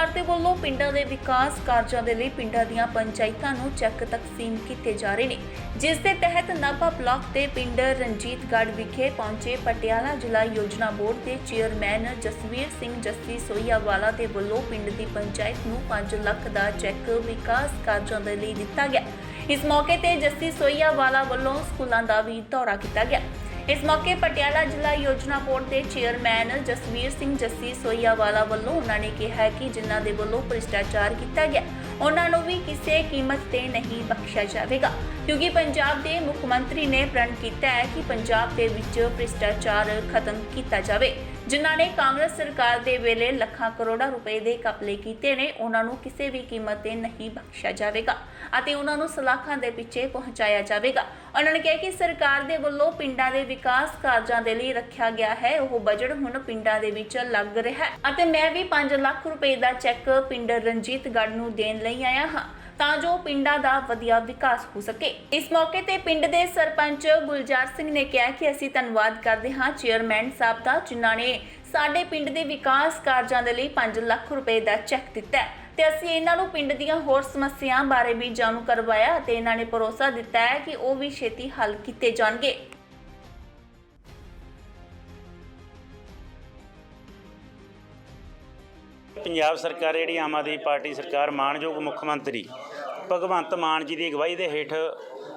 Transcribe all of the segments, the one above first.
ਸਰਕਾਰ ਦੇ ਵੱਲੋਂ ਪਿੰਡਾਂ ਦੇ ਵਿਕਾਸ ਕਾਰਜਾਂ ਦੇ ਲਈ ਪਿੰਡਾਂ ਦੀਆਂ ਪੰਚਾਇਤਾਂ ਨੂੰ ਚੈੱਕ ਤਕਸੀਮ ਕੀਤੇ ਜਾ ਰਹੇ ਨੇ, ਜਿਸ ਦੇ ਤਹਿਤ ਨਾਭਾ ਬਲਾਕ ਦੇ ਪਿੰਡ ਰਣਜੀਤਗੜ੍ਹ ਵਿਖੇ ਪਹੁੰਚੇ ਪਟਿਆਲਾ ਜ਼ਿਲ੍ਹਾ ਯੋਜਨਾ ਬੋਰਡ ਦੇ ਚੇਅਰਮੈਨ ਜਸਵੀਰ ਸਿੰਘ ਜੱਸੀ ਸੋਈਆਵਾਲਾ ਦੇ ਵੱਲੋਂ ਪਿੰਡ ਦੀ ਪੰਚਾਇਤ ਨੂੰ 5 ਲੱਖ ਦਾ ਚੈੱਕ ਵਿਕਾਸ ਕਾਰਜਾਂ ਦੇ ਲਈ ਦਿੱਤਾ ਗਿਆ। ਇਸ ਮੌਕੇ ਤੇ ਜੱਸੀ ਸੋਈਆਵਾਲਾ ਵੱਲੋਂ ਸਕੂਲਾਂ ਦਾ ਵੀ ਦੌਰਾ ਕੀਤਾ ਗਿਆ। ਇਸ ਮੌਕੇ ਪਟਿਆਲਾ ਜ਼ਿਲ੍ਹਾ ਯੋਜਨਾ ਬੋਰਡ ਦੇ ਚੇਅਰਮੈਨ ਜਸਵੀਰ ਸਿੰਘ ਜੱਸੀ ਸੋਈਆਵਾਲਾ ਵੱਲੋਂ ਉਹਨਾਂ ਨੇ ਕਿਹਾ ਕਿ ਜਿਨ੍ਹਾਂ ਦੇ ਵੱਲੋਂ ਭ੍ਰਿਸ਼ਟਾਚਾਰ ਕੀਤਾ ਗਿਆ, ਉਹਨਾਂ ਨੂੰ ਵੀ ਕਿਸੇ ਕੀਮਤ ਤੇ ਨਹੀਂ ਬਖਸ਼ਿਆ ਜਾਵੇਗਾ। ਕਿਉਂਕਿ ਪੰਜਾਬ ਦੇ ਮੁੱਖ ਮੰਤਰੀ ਨੇ ਪ੍ਰਣ ਕੀਤਾ ਹੈ ਕਿ ਪੰਜਾਬ ਦੇ ਵਿੱਚ ਭ੍ਰਿਸ਼ਟਾਚਾਰ ਖਤਮ ਕੀਤਾ ਜਾਵੇ। ਜਿਨ੍ਹਾਂ ਨੇ ਕਾਂਗਰਸ ਸਰਕਾਰ ਦੇ ਵੇਲੇ ਲੱਖਾਂ ਕਰੋੜਾਂ ਰੁਪਏ ਦੇ ਕਪਲੇ ਕੀਤੇ ਨੇ, ਉਹਨਾਂ ਨੂੰ ਕਿਸੇ ਵੀ ਕੀਮਤ ਤੇ ਨਹੀਂ ਬਖਸ਼ਿਆ ਜਾਵੇਗਾ ਅਤੇ ਉਹਨਾਂ ਨੂੰ ਸਲਾਖਾਂ ਦੇ ਪਿੱਛੇ ਪਹੁੰਚਾਇਆ ਜਾਵੇਗਾ। ਉਹਨਾਂ ਨੇ ਕਿਹਾ ਕਿ ਸਰਕਾਰ ਦੇ ਵੱਲੋਂ ਪਿੰਡਾਂ ਦੇ ਵਿਕਾਸ ਕਾਰਜਾਂ ਦੇ ਲਈ ਰੱਖਿਆ ਗਿਆ ਹੈ। ਉਹ ਬਜਟ ਹੁਣ ਪਿੰਡਾਂ ਦੇ ਵਿੱਚ ਲੱਗ ਰਿਹਾ ਹੈ ਅਤੇ ਮੈਂ ਵੀ 5 ਲੱਖ ਰੁਪਏ ਦਾ ਚੈੱਕ ਪਿੰਡ ਰਣਜੀਤਗੜ੍ਹ ਨੂੰ ਦੇਣ ਲਈ ਆਇਆ ਹਾਂ। ਤਾਂ ਜੋ ਪਿੰਡਾਂ ਦਾ ਵਧੀਆ ਵਿਕਾਸ ਹੋ ਸਕੇ। ਇਸ ਮੌਕੇ ਤੇ ਪਿੰਡ ਦੇ ਸਰਪੰਚ ਗੁਲਜ਼ਾਰ ਸਿੰਘ ਨੇ ਕਿਹਾ ਕਿ ਅਸੀਂ ਧੰਨਵਾਦ ਕਰਦੇ ਹਾਂ। ਚੇਅਰਮੈਨ ਸਾਹਿਬ ਦਾ, ਜਿਨ੍ਹਾਂ ਨੇ ਸਾਡੇ ਪਿੰਡ ਦੇ ਵਿਕਾਸ ਕਾਰਜਾਂ ਦੇ ਲਈ 5 ਲੱਖ ਰੁਪਏ ਦਾ ਚੈੱਕ ਦਿੱਤਾ ਤੇ ਅਸੀਂ ਇਹਨਾਂ ਨੂੰ ਪਿੰਡ ਦੀਆਂ ਹੋਰ ਸਮੱਸਿਆਵਾਂ ਬਾਰੇ ਵੀ ਜਾਣੂ ਕਰਵਾਇਆ ਤੇ ਇਹਨਾਂ ਨੇ ਭਰੋਸਾ ਦਿੱਤਾ ਹੈ ਕਿ ਉਹ ਵੀ ਛੇਤੀ ਹੱਲ ਕੀਤੇ ਜਾਣਗੇ। ਪੰਜਾਬ ਸਰਕਾਰ, ਜਿਹੜੀ ਆਮ ਆਦਮੀ ਪਾਰਟੀ ਸਰਕਾਰ ਮਾਨਯੋਗ ਮੁੱਖ ਮੰਤਰੀ ਭਗਵੰਤ ਮਾਨ ਜੀ ਦੀ ਅਗਵਾਈ ਦੇ ਹੇਠ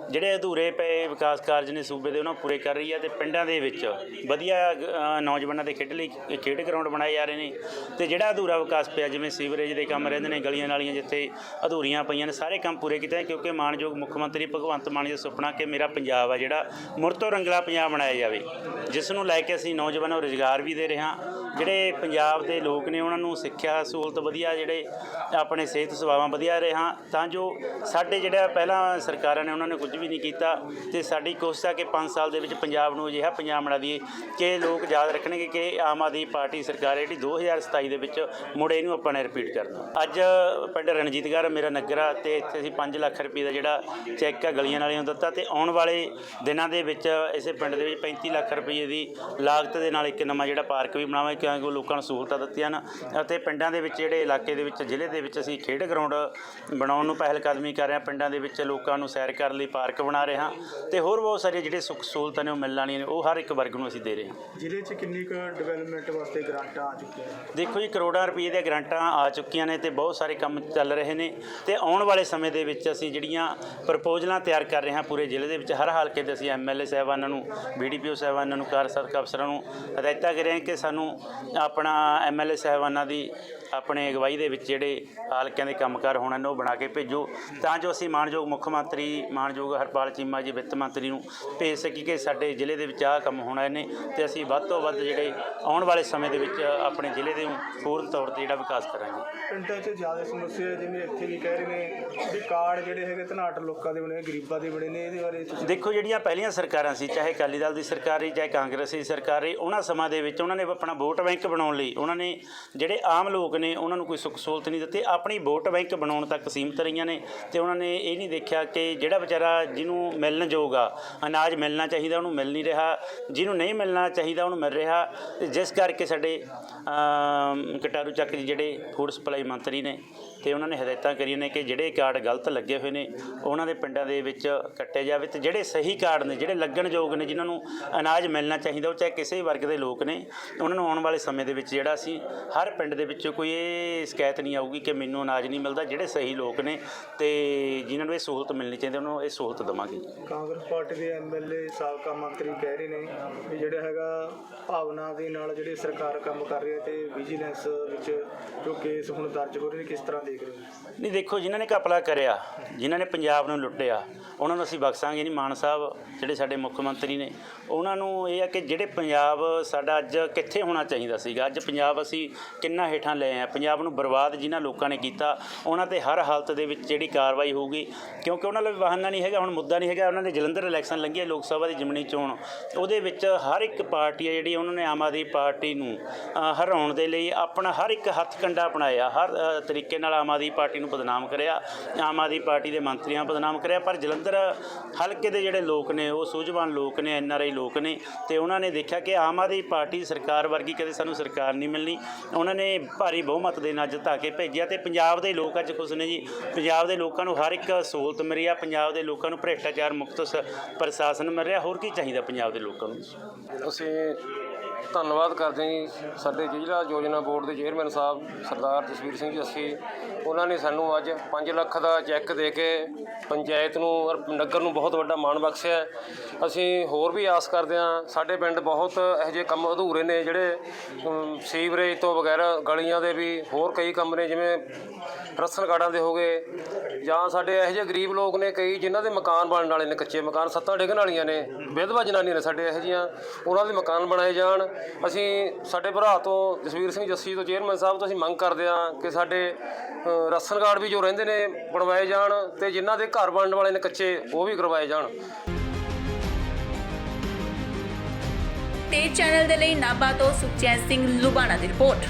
ਜਿਹੜੇ ਅਧੂਰੇ ਪਏ ਵਿਕਾਸ ਕਾਰਜ ਨੇ ਸੂਬੇ ਦੇ ਉਹਨਾਂ ਪੂਰੇ ਕਰ ਰਹੀ ਹੈ ਤੇ ਪਿੰਡਾਂ ਦੇ ਵਿੱਚ ਵਧੀਆ ਅ, ਨੌਜਵਾਨਾਂ ਦੇ ਖੇਡ ਲਈ ਖੇਡ ਗਰਾਊਂਡ ਬਣਾਏ ਜਾ ਰਹੇ ਨੇ ਤੇ ਜਿਹੜਾ ਅਧੂਰਾ ਵਿਕਾਸ ਪਿਆ ਜਿਵੇਂ ਸੀਵਰੇਜ ਦੇ ਕੰਮ ਰਹਿੰਦੇ ਨੇ ਗਲੀਆਂ ਨਾਲੀਆਂ ਜਿੱਥੇ ਅਧੂਰੀਆਂ ਪਈਆਂ ਨੇ ਸਾਰੇ ਕੰਮ ਪੂਰੇ ਕੀਤੇ ਨੇ ਕਿਉਂਕਿ ਮਾਣਯੋਗ ਮੁੱਖ ਮੰਤਰੀ ਭਗਵੰਤ ਮਾਨ ਜੀ ਦਾ ਸੁਪਨਾ ਕਿ ਮੇਰਾ ਪੰਜਾਬ ਆ ਜਿਹੜਾ ਮੁੜ ਤੋਂ ਰੰਗਲਾ ਪੰਜਾਬ ਬਣਾਇਆ ਜਾਵੇ ਜਿਸ ਨੂੰ ਲੈ ਕੇ ਅਸੀਂ ਨੌਜਵਾਨਾਂ ਨੂੰ ਰੁਜ਼ਗਾਰ ਵੀ ਦੇ ਰਹੇ ਹਾਂ ਜਿਹੜੇ ਪੰਜਾਬ ਦੇ ਲੋਕ ਨੇ, ਉਹਨਾਂ ਨੂੰ ਸਿੱਖਿਆ ਸਹੂਲਤ ਵਧੀਆ, ਜਿਹੜੇ ਆਪਣੇ ਸਿਹਤ ਸੇਵਾਵਾਂ ਵਧੀਆ ਰਹੇ ਤਾਂ ਜੋ ਸਾਡੇ ਜਿਹੜਾ ਪਹਿਲਾਂ ਸਰਕਾਰਾਂ ਨੇ, ਉਹਨਾਂ ਨੇ ਕੁਝ ਵੀ ਨਹੀਂ ਕੀਤਾ ਤੇ ਸਾਡੀ ਕੋਸ਼ਿਸ਼ ਆ ਕਿ 5 ਸਾਲ ਦੇ ਵਿੱਚ ਪੰਜਾਬ ਨੂੰ ਅਜਿਹਾ ਪੰਜਾਬ ਬਣਾ ਦਈਏ ਕਿ ਲੋਕ ਯਾਦ ਰੱਖਣਗੇ ਕਿ ਆਮ ਆਦਮੀ ਪਾਰਟੀ ਸਰਕਾਰ ਹੈ, ਜਿਹੜੀ 2027 ਦੇ ਵਿੱਚ ਮੁੜੇ ਇਹਨੂੰ ਆਪਾਂ ਨੇ ਰਿਪੀਟ ਕਰਨਾ। ਅੱਜ ਪਿੰਡ ਰਣਜੀਤਗੜ੍ਹ ਮੇਰਾ ਨਗਰ ਆ ਤੇ ਇੱਥੇ ਅਸੀਂ 5 ਲੱਖ ਰੁਪਏ ਦਾ ਜਿਹੜਾ ਚੈੱਕ ਆ ਗਲੀਆਂ ਨਾਲੀਆਂ ਨੂੰ ਦਿੱਤਾ ਤੇ ਆਉਣ ਵਾਲੇ ਦਿਨਾਂ ਦੇ ਵਿੱਚ ਇਸੇ ਪਿੰਡ ਦੇ ਵਿੱਚ 35 ਲੱਖ ਰੁਪਏ ਦੀ ਲਾਗਤ ਦੇ ਨਾਲ ਇੱਕ ਨਵਾਂ ਜਿਹੜਾ ਪਾਰਕ ਵੀ ਬਣਾਵਾਂਗੇ ਕਿਉਂਕਿ ਉਹ ਲੋਕਾਂ ਨੂੰ ਸਹੂਲਤਾਂ ਦਿੱਤੀਆਂ ਨੇ ਅਤੇ ਪਿੰਡਾਂ ਦੇ ਵਿੱਚ ਜਿਹੜੇ ਇਲਾਕੇ ਦੇ ਵਿੱਚ ਜ਼ਿਲ੍ਹੇ ਦੇ ਵਿੱਚ ਅਸੀਂ ਖੇਡ ਗਰਾਊਂਡ ਬਣਾਉਣ ਨੂੰ ਪਹਿਲ ਕਦਮੀ ਕਰ ਰਹੇ ਹਾਂ। ਪਿੰਡਾਂ ਦੇ ਵਿੱਚ ਲੋਕਾਂ ਨੂੰ ਸੈਰ ਕਰਨ ਲਈ ਪਾਰਕ ਬਣਾ ਰਹੇ ਹਾਂ ਤੇ ਹੋਰ ਬਹੁਤ ਸਾਰੀਆਂ ਜਿਹੜੇ ਸੁੱਖ ਸਹੂਲਤਾਂ ਨੇ ਉਹ ਮਿਲਣ ਵਾਲੀਆਂ ਨੇ ਉਹ ਹਰ ਇੱਕ ਵਰਗ ਨੂੰ ਅਸੀਂ ਦੇ ਰਹੇ ਹਾਂ। ਜ਼ਿਲ੍ਹੇ 'ਚ ਕਿੰਨੀ ਕੁ ਡਿਵੈਲਪਮੈਂਟ ਵਾਸਤੇ ਗ੍ਰਾਂਟਾਂ ਆ ਚੁੱਕੀਆਂ ਨੇ? ਦੇਖੋ ਜੀ ਕਰੋੜਾਂ ਰੁਪਏ ਦੀਆਂ ਗ੍ਰਾਂਟਾਂ ਆ ਚੁੱਕੀਆਂ ਨੇ ਤੇ ਬਹੁਤ ਸਾਰੇ ਕੰਮ ਚੱਲ ਰਹੇ ਨੇ ਤੇ ਆਉਣ ਵਾਲੇ ਸਮੇਂ ਦੇ ਵਿੱਚ ਅਸੀਂ ਜਿਹੜੀਆਂ ਪ੍ਰਪੋਜ਼ਲਾਂ ਤਿਆਰ ਕਰ ਰਹੇ ਹਾਂ ਪੂਰੇ ਜ਼ਿਲ੍ਹੇ ਦੇ ਵਿੱਚ ਹਰ ਹਲਕੇ ਦੇ ਅਸੀਂ ਐਮਐਲਏ ਸਾਹਿਬਾਨਾਂ ਨੂੰ ਬੀਡੀਪੀਓ ਸਾਹਿਬਾਨਾਂ ਨੂੰ ਕਾਰਜਸਾਧਕ ਅਫਸਰਾਂ ਨੂੰ ਹਦਾਇਤਾਂ ਕਰ ਰਹੇ ਹਾਂ ਕਿ ਸਾਨੂੰ ਆਪਣਾ ਐਮਐਲਏ ਸਾਹਿਬਾਨਾਂ ਦੀ ਆਪਣੇ ਅਗਵਾਈ ਦੇ ਵਿੱਚ ਜਿਹੜੇ ਹਲਕਿਆਂ ਦੇ ਕੰਮਕਾਰ ਹੋਣ ਨੇ ਉਹ ਬਣਾ ਕੇ ਭੇਜੋ। ਤਾਂ ਜੋ ਅਸੀਂ ਮਾਨਯੋਗ ਮੁੱਖ ਮੰਤਰੀ ਮਾਨਯੋਗ ਹਰਪਾਲ ਚੀਮਾ ਜੀ, ਵਿੱਤ ਮੰਤਰੀ ਨੂੰ ਭੇਜ ਸਕੀਏ ਕਿ ਸਾਡੇ ਜ਼ਿਲ੍ਹੇ ਦੇ ਵਿੱਚ ਆਹ ਕੰਮ ਹੋਣਾ ਨੇ ਤੇ ਅਸੀਂ ਵੱਧ ਤੋਂ ਵੱਧ ਜਿਹੜੇ ਆਉਣ ਵਾਲੇ ਸਮੇਂ ਦੇ ਵਿੱਚ ਆਪਣੇ ਜ਼ਿਲ੍ਹੇ ਦੇ ਪੂਰਨ ਤੌਰ ਤੇ ਜਿਹੜਾ ਵਿਕਾਸ ਕਰਾਂਗੇ। ਪਿੰਡਾਂ 'ਚ ਜ਼ਿਆਦਾ ਸਮੱਸਿਆ ਹੈ, ਜਿਵੇਂ ਇੱਥੇ ਵੀ ਕਹਿ ਰਹੇ ਨੇ ਵੀ ਕਾਰਡ ਜਿਹੜੇ ਹੈਗੇ ਧਨਾਟ ਲੋਕਾਂ ਦੇ ਬਣੇ ਗਰੀਬਾਂ ਦੇ ਬਣੇ ਨੇ ਇਹਦੇ ਬਾਰੇ ਤੁਸੀਂ ਦੇਖੋ ਜਿਹੜੀਆਂ ਪਹਿਲੀਆਂ ਸਰਕਾਰਾਂ ਸੀ ਚਾਹੇ ਅਕਾਲੀ ਦਲ ਦੀ ਸਰਕਾਰ ਰਹੀ ਚਾਹੇ ਕਾਂਗਰਸ ਦੀ ਸਰਕਾਰ ਰਹੀ ਉਹਨਾਂ ਸਮਾਂ ਦੇ ਵਿੱਚ ਉਹਨਾਂ ਨੇ ਆਪਣਾ ਵੋਟ ਬੈਂਕ ਬਣਾਉਣ ਲਈ ਉਹਨਾਂ ਨੇ ਜਿਹੜੇ ਆਮ ਲੋਕ ਨੇ ਉਹਨਾਂ ਨੂੰ ਕੋਈ ਸੁੱਖ ਸਹੂਲਤ ਨਹੀਂ ਦਿੱਤੀ। ਆਪਣੀ ਵੋਟ ਬੈਂਕ ਬਣਾਉਣ ਤੱਕ ਸੀਮਤ ਰਹੀਆਂ ਨੇ ਤੇ ਉਹਨਾਂ ਨੇ ਇਹ ਨਹੀਂ ਦੇਖਿਆ ਕਿ ਜਿਹੜਾ ਵਿਚਾਰਾ ਜਿਹਨੂੰ ਮਿਲਣ ਯੋਗ ਆ ਅਨਾਜ ਮਿਲਣਾ ਚਾਹੀਦਾ ਉਹਨੂੰ ਮਿਲ ਨਹੀਂ ਰਿਹਾ। ਜਿਹਨੂੰ ਨਹੀਂ ਮਿਲਣਾ ਚਾਹੀਦਾ ਉਹਨੂੰ ਮਿਲ ਰਿਹਾ। ਤੇ ਜਿਸ ਕਰਕੇ ਸਾਡੇ ਅਮ, ਕਟਾਰੂ ਚੱਕ ਜੀ ਜਿਹੜੇ ਫੂਡ ਸਪਲਾਈ ਮੰਤਰੀ ਨੇ ਤੇ ਉਹਨਾਂ ਨੇ ਹਦਾਇਤਾਂ ਕਰੀਆਂ ਨੇ ਕਿ ਜਿਹੜੇ ਕਾਰਡ ਗਲਤ ਲੱਗੇ ਹੋਏ ਨੇ, ਉਹਨਾਂ ਦੇ ਪਿੰਡਾਂ ਦੇ ਵਿੱਚ ਕੱਟੇ ਜਾਵੇ ਤੇ ਜਿਹੜੇ ਸਹੀ ਕਾਰਡ ਨੇ, ਜਿਹੜੇ ਲੱਗਣਯੋਗ ਨੇ, ਜਿਨ੍ਹਾਂ ਨੂੰ ਅਨਾਜ ਮਿਲਣਾ ਚਾਹੀਦਾ, ਉਹ ਚਾਹੇ ਕਿਸੇ ਵੀ ਵਰਗ ਦੇ ਲੋਕ ਨੇ, ਉਹਨਾਂ ਨੂੰ ਆਉਣ ਵਾਲੇ ਸਮੇਂ ਦੇ ਵਿੱਚ ਜਿਹੜਾ ਅਸੀਂ ਹਰ ਪਿੰਡ ਦੇ ਵਿੱਚ ਕੋਈ ਇਹ ਸ਼ਿਕਾਇਤ ਨਹੀਂ ਆਊਗੀ ਕਿ ਮੈਨੂੰ ਅਨਾਜ ਨਹੀਂ ਮਿਲਦਾ, ਜਿਹੜੇ ਸਹੀ ਲੋਕ ਨੇ ਤੇ ਜਿਨ੍ਹਾਂ ਨੂੰ ਇਹ ਸਹੂਲਤ ਮਿਲਣੀ ਚਾਹੀਦੀ, ਉਹਨਾਂ ਨੂੰ ਇਹ ਸਹੂਲਤ ਦੇਵਾਂਗੇ। ਕਾਂਗਰਸ ਪਾਰਟੀ ਦੇ ਐਮਐਲਏ ਸਾਬਕਾ ਮੰਤਰੀ ਕਹਿ ਰਹੇ ਨੇ ਵੀ ਜਿਹੜਾ ਹੈਗਾ ਭਾਵਨਾ ਦੇ ਨਾਲ ਜਿਹੜੇ ਸਰਕਾਰ ਕੰਮ ਕਰ ਰਹੀ ਹੈ ਤੇ ਵਿਜੀਲੈਂਸ ਵਿੱਚ ਜੋ ਕੇਸ ਹੁਣ ਦਰਜ ਹੋ ਕਿਸ ਤਰ੍ਹਾਂ ਦੇਖ ਰਹੇ ਹੋ? ਨਹੀਂ ਦੇਖੋ ਜਿਨ੍ਹਾਂ ਨੇ ਘਪਲਾ ਕਰਿਆ ਜਿਨ੍ਹਾਂ ਨੇ ਪੰਜਾਬ ਨੂੰ ਲੁੱਟਿਆ ਉਹਨਾਂ ਨੂੰ ਅਸੀਂ ਬਖਸ਼ਾਂਗੇ ਨਹੀਂ। ਮਾਨ ਸਾਹਿਬ ਜਿਹੜੇ ਸਾਡੇ ਮੁੱਖ ਮੰਤਰੀ ਨੇ ਉਹਨਾਂ ਨੂੰ ਇਹ ਆ ਕਿ ਜਿਹੜੇ ਪੰਜਾਬ ਸਾਡਾ ਅੱਜ ਕਿੱਥੇ ਹੋਣਾ ਚਾਹੀਦਾ ਸੀਗਾ ਅੱਜ ਪੰਜਾਬ ਅਸੀਂ ਕਿੰਨਾ ਹੇਠਾਂ ਲਏ ਆਏ ਪੰਜਾਬ ਨੂੰ ਬਰਬਾਦ ਜਿਨ੍ਹਾਂ ਲੋਕਾਂ ਨੇ ਕੀਤਾ ਉਹਨਾਂ ਤੇ ਹਰ ਹਾਲਤ ਦੇ ਵਿੱਚ ਜਿਹੜੀ ਕਾਰਵਾਈ ਹੋਊਗੀ ਕਿਉਂਕਿ ਉਹਨਾਂ ਲਈ ਬਹਾਨਾ ਨਹੀਂ ਹੈਗਾ ਹੁਣ ਮੁੱਦਾ ਨਹੀਂ ਹੈਗਾ ਉਹਨਾਂ ਨੇ ਜਲੰਧਰ ਇਲੈਕਸ਼ਨ ਲੰਘੀ ਹੈ ਲੋਕ ਸਭਾ ਦੀ ਜਿਮਣੀ ਚੋਣ ਉਹਦੇ ਵਿੱਚ ਹਰ ਇੱਕ ਪਾਰਟੀ ਆ ਜਿਹੜੀ ਉਹਨਾਂ ਨੇ ਆਮ ਆਦਮੀ ਪਾਰਟੀ ਨੂੰ ਅ, ਹਰਾਉਣ ਦੇ ਲਈ ਆਪਣਾ ਹਰ ਇੱਕ ਹੱਥ ਕੰਡਾ ਅਪਣਾਇਆ। ਹਰ ਤਰੀਕੇ ਨਾਲ ਆਮ ਆਦਮੀ ਪਾਰਟੀ ਨੂੰ ਬਦਨਾਮ ਕਰਿਆ, ਆਮ ਆਦਮੀ ਪਾਰਟੀ ਦੇ ਮੰਤਰੀਆਂ ਬਦਨਾਮ ਕਰਿਆ, ਪਰ ਜਲੰਧਰ ਹਲਕੇ ਦੇ ਜਿਹੜੇ ਲੋਕ ਨੇ, ਉਹ ਸੂਝਵਾਨ ਲੋਕ ਨੇ, ਐਨ ਆਰ ਆਈ ਲੋਕ ਨੇ, ਤੇ ਉਹਨਾਂ ਨੇ ਦੇਖਿਆ ਕਿ ਆਮ ਆਦਮੀ ਪਾਰਟੀ ਸਰਕਾਰ ਵਰਗੀ ਕਦੇ ਸਾਨੂੰ ਸਰਕਾਰ ਨਹੀਂ ਮਿਲਣੀ। ਉਹਨਾਂ ਨੇ ਭਾਰੀ ਬਹੁਮਤ ਦੇ ਨਾਲ ਜਿਤਾ ਕੇ ਭੇਜਿਆ ਤੇ ਪੰਜਾਬ ਦੇ ਲੋਕ ਅੱਜ ਖੁਸ਼ ਨੇ ਜੀ। ਪੰਜਾਬ ਦੇ ਲੋਕਾਂ ਨੂੰ ਹਰ ਇੱਕ ਸਹੂਲਤ ਮਿਲ ਆ, ਪੰਜਾਬ ਦੇ ਲੋਕਾਂ ਨੂੰ ਭ੍ਰਿਸ਼ਟਾਚਾਰ ਮੁਕਤ ਸ- ਪ੍ਰਸ਼ਾਸਨ ਮਿਲ ਰਿਹਾ, ਹੋਰ ਕੀ ਚਾਹੀਦਾ ਪੰਜਾਬ ਦੇ ਲੋਕਾਂ ਨੂੰ? ਅਸੀਂ ਧੰਨਵਾਦ ਕਰਦੇ ਹਾਂ ਜੀ ਸਾਡੇ ਜ਼ਿਲ੍ਹਾ ਯੋਜਨਾ ਬੋਰਡ ਦੇ ਚੇਅਰਮੈਨ ਸਾਹਿਬ ਸਰਦਾਰ ਜਸਵੀਰ ਸਿੰਘ ਜੀ ਅਸੀਂ ਉਹਨਾਂ ਨੇ ਸਾਨੂੰ ਅੱਜ 5 ਲੱਖ ਦਾ ਚੈੱਕ ਦੇ ਕੇ ਪੰਚਾਇਤ ਨੂੰ ਔਰ ਨਗਰ ਨੂੰ ਬਹੁਤ ਵੱਡਾ ਮਾਣ ਬਖਸ਼ਿਆ ਹੈ। ਅਸੀਂ ਹੋਰ ਵੀ ਆਸ ਕਰਦੇ ਹਾਂ ਸਾਡੇ ਪਿੰਡ ਬਹੁਤ ਇਹੋ ਜਿਹੇ ਕੰਮ ਅਧੂਰੇ ਨੇ ਜਿਹੜੇ ਅਮ, ਸੀਵਰੇਜ ਤੋਂ ਵਗੈਰਾ ਗਲੀਆਂ ਦੇ ਵੀ ਹੋਰ ਕਈ ਕੰਮ ਨੇ ਜਿਵੇਂ ਰਸਨ ਕਾਰਡਾਂ ਦੇ ਹੋ ਗਏ ਜਾਂ ਸਾਡੇ ਇਹੋ ਜਿਹੇ ਗਰੀਬ ਲੋਕ ਨੇ ਕਈ ਜਿਨ੍ਹਾਂ ਦੇ ਮਕਾਨ ਬਣਨ ਵਾਲੇ ਨੇ ਕੱਚੇ ਮਕਾਨ ਸੱਤਾਂ ਡਿੱਗਣ ਵਾਲੀਆਂ ਨੇ ਵਿਧਵਾ ਜਨਾਨੀਆਂ ਨੇ ਸਾਡੇ ਇਹੋ ਜਿਹੀਆਂ ਉਹਨਾਂ ਦੇ ਮਕਾਨ ਬਣਾਏ ਜਾਣ ਅਸੀਂ ਸਾਡੇ ਭਰਾ ਤੋਂ ਜਸਵੀਰ ਸਿੰਘ ਜੱਸੀ ਤੋਂ ਚੇਅਰਮੈਨ ਸਾਹਿਬ ਤੋਂ ਅਸੀਂ ਮੰਗ ਕਰਦੇ ਹਾਂ ਕਿ ਸਾਡੇ ਰਾਸ਼ਨ ਕਾਰਡ ਵੀ ਜੋ ਰਹਿੰਦੇ ਨੇ ਬਣਵਾਏ ਜਾਣ ਤੇ ਜਿਨ੍ਹਾਂ ਦੇ ਘਰ ਬਣਨ ਵਾਲੇ ਨੇ ਕੱਚੇ ਉਹ ਵੀ ਕਰਵਾਏ ਜਾਣ। ਤੇ ਚੈਨਲ ਦੇ ਲਈ ਨਾਭਾ ਤੋਂ ਸੁਖਚੈਨ ਸਿੰਘ ਲੁਬਾਣਾ ਦੀ ਰਿਪੋਰਟ।